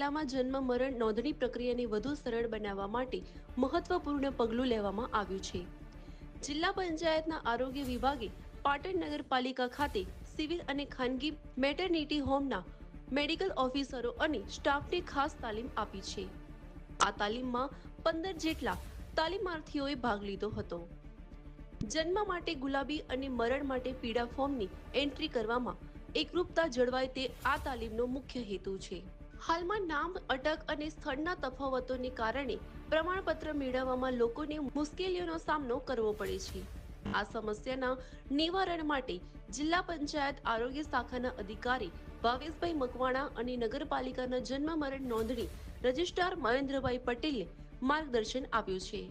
જિલ્લામાં જન્મ, મરણ નોંધણી પ્રક્રિયાને વધુ સરળ બનાવવા માટે મહત્વપૂર્ણ પગલું લેવામાં આવ્યું છે. જિલ્લા પંચાયતના આરોગ્ય વિભાગે પાટણ નગરપાલિકા ખાતે સિવિલ અને ખાનગી મેટરનિટી હોમના મેડિકલ ઓફિસરો અને સ્ટાફને ખાસ તાલીમ આપી છે. આ તાલીમમાં પંદર જેટલા તાલીમાર્થીઓએ ભાગ લીધો હતો. જન્મ માટે ગુલાબી અને મરણ માટે પીળા ફોર્મની એન્ટ્રી કરવામાં એકરૂપતા જળવાય તે આ તાલીમનો મુખ્ય હેતુ છે. હાલમાં નામ, અટક અને સ્થળના તફાવતોને કારણે પ્રમાણપત્ર મેળવવામાં લોકોને મુશ્કેલીઓનો સામનો કરવો પડે છે. આ સમસ્યાના નિવારણ માટે જિલ્લા પંચાયત આરોગ્ય શાખાના અધિકારી ભાવેશભાઈ મકવાણા અને નગરપાલિકાના જન્મ મરણ નોંધણી રજિસ્ટ્રાર મહેન્દ્રભાઈ પટેલે માર્ગદર્શન આપ્યું છે.